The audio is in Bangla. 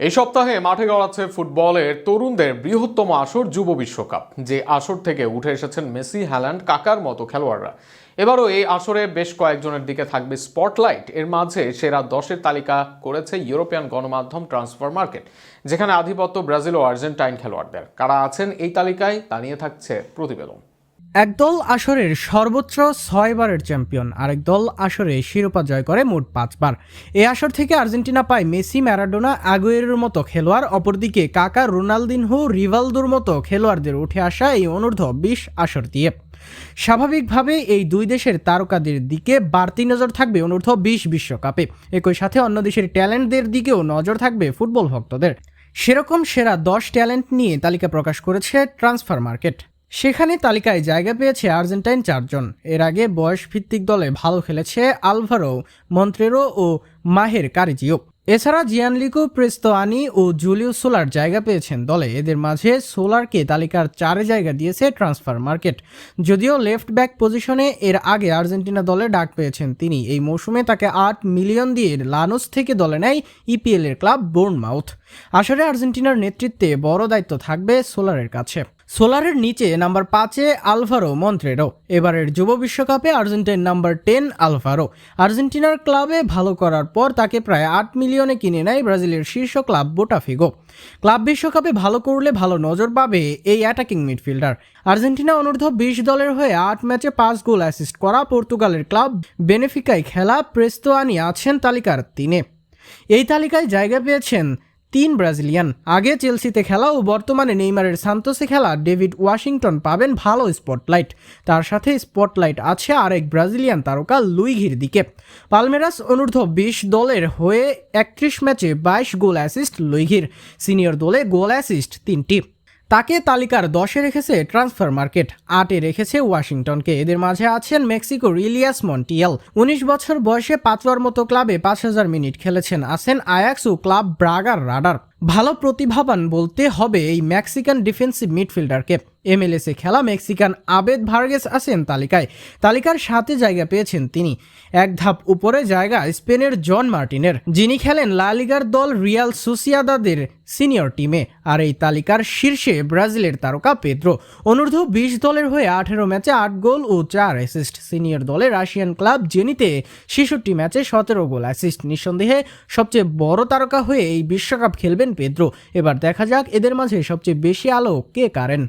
এই সপ্তাহে মাঠে গড়াচ্ছে ফুটবলের তরুণদের বৃহত্তম আসর যুব বিশ্বকাপ, যে আসর থেকে উঠে এসেছেন মেসি হ্যাল্যান্ড কাকার মতো খেলোয়াড়রা। এবারও এই আসরে বেশ কয়েকজনের দিকে থাকবে স্পটলাইট। এর মাঝে সেরা দশের তালিকা করেছে ইউরোপিয়ান গণমাধ্যম ট্রান্সফার মার্কেট, যেখানে আধিপত্য ব্রাজিল ও আর্জেন্টাইন খেলোয়াড়দের। কারা আছেন এই তালিকায় তা নিয়ে থাকছে প্রতিবেদন। একদল আসরের সর্বোচ্চ ছয়বারের চ্যাম্পিয়ন, আরেক দল আসরে শিরোপা জয় করে মোট পাঁচবার। এই আসর থেকে আর্জেন্টিনা পায় মেসি, ম্যারাডোনা, আগুয়েরের মতো খেলোয়াড়। অপরদিকে কাকা রোনালদিনহো, রিভালদোর মতো খেলোয়াড়দের উঠে আসা এই অনূর্ধ্ব বিশ আসর দিয়ে। স্বাভাবিকভাবে এই দুই দেশের তারকাদের দিকে বাড়তি নজর থাকবে অনূর্ধ্ব বিশ বিশ্বকাপে। একই সাথে অন্য দেশের ট্যালেন্টদের দিকেও নজর থাকবে ফুটবল ভক্তদের। সেরকম সেরা দশ ট্যালেন্ট নিয়ে তালিকা প্রকাশ করেছে ট্রান্সফার মার্কেট। সেখানে তালিকায় জায়গা পেয়েছে আর্জেন্টাইন চারজন। এর আগে বয়স ভিত্তিক দলে ভালো খেলেছে আলভারো, মন্ত্রেরো ও মাহের কারিজিও। এছাড়া জিয়ানলিকো প্রেস্তোয়ানি ও জুলিও সোলার জায়গা পেয়েছেন দলে। এদের মাঝে সোলারকে তালিকার চারে জায়গা দিয়েছে ট্রান্সফার মার্কেট। যদিও লেফট ব্যাক পজিশনে এর আগে আর্জেন্টিনা দলে ডাক পেয়েছেন তিনি। এই মৌসুমে তাকে আট মিলিয়ন দিয়ে লানুস থেকে দলে নেয় ইপিএল এর ক্লাব বোর্নমাউথ। আসলে আর্জেন্টিনার নেতৃত্বে বড় দায়িত্ব থাকবে সোলারের কাছে। সোলারের নিচে নাম্বার পাঁচে আলভারো মন্ত্রেরো এবারের যুব বিশ্বকাপে আর্জেন্টাইন নাম্বার টেন আলভারো। আর্জেন্টিনার ক্লাবে ভালো করার পর তাকে প্রায় আট মিলিয়নে কিনে নেয় ব্রাজিলের শীর্ষ ক্লাব বোটাফিগো। ক্লাব বিশ্বকাপে ভালো করলে ভালো নজর পাবে এই অ্যাটাকিং মিডফিল্ডার। আর্জেন্টিনা অনূর্ধ্ব বিশ দলের হয়ে আট ম্যাচে পাঁচ গোল অ্যাসিস্ট করা পর্তুগালের ক্লাব বেনেফিকায় খেলা প্রেস্তোয়ানি আছেন তালিকার তিনে। এই তালিকায় জায়গা পেয়েছেন তিন ব্রাজিলিয়ান। আগে চেলসিতে খেলা ও বর্তমানে নেইমারের সান্তোসে খেলা ডেভিড ওয়াশিংটন পাবেন ভালো স্পটলাইট। তার সাথে স্পটলাইট আছে আরেক ব্রাজিলিয়ান তারকা লুইঘির দিকে। পালমেরাস অনূর্ধ্ব বিশ দলের হয়ে একত্রিশ ম্যাচে বাইশ গোল অ্যাসিস্ট লুইঘির। সিনিয়র দলে গোল অ্যাসিস্ট তিনটি। তাকে তালিকার দশে রেখেছে ট্রান্সফার মার্কেট, আটে রেখেছে ওয়াশিংটনকে। এদের মাঝে আছেন মেক্সিকোর ইলিয়াস মন্টিয়াল। উনিশ বছর বয়সে পাতলার মতো ক্লাবে পাঁচ হাজার মিনিট খেলেছেন, আছেন আয়াক্স ও ক্লাব ব্রাগার রাডার। ভালো প্রতিভাবান বলতে হবে এই মেক্সিকান ডিফেন্সিভ মিডফিল্ডারকে। এম এমএলএসে খেলা মেক্সিকান আবেদ ভার্গেস আছেন তালিকায়। তালিকার সাথে জায়গা পেয়েছেন তিনি। এক ধাপ উপরে জায়গা স্পেনের জন মার্টিনের। যিনি খেলেন লালিগার দল রিয়াল সুসিয়াদাদের সিনিয়র টিমে। আর এই তালিকার শীর্ষে ব্রাজিলের তারকা পেদ্রো। অনূর্ধ্ব বিশ দলের হয়ে আঠেরো ম্যাচে আট গোল ও চার অ্যাসিস্ট। সিনিয়র দলে রাশিয়ান ক্লাব জেনিতে ছেষট্টি ম্যাচে সতেরো গোল অ্যাসিস্ট। নিঃসন্দেহে সবচেয়ে বড় তারকা হয়ে এই বিশ্বকাপ খেলবেন পেদ্রো। এবার দেখা যাক এদের মাঝে সবচেয়ে বেশি আলো কে কারেন।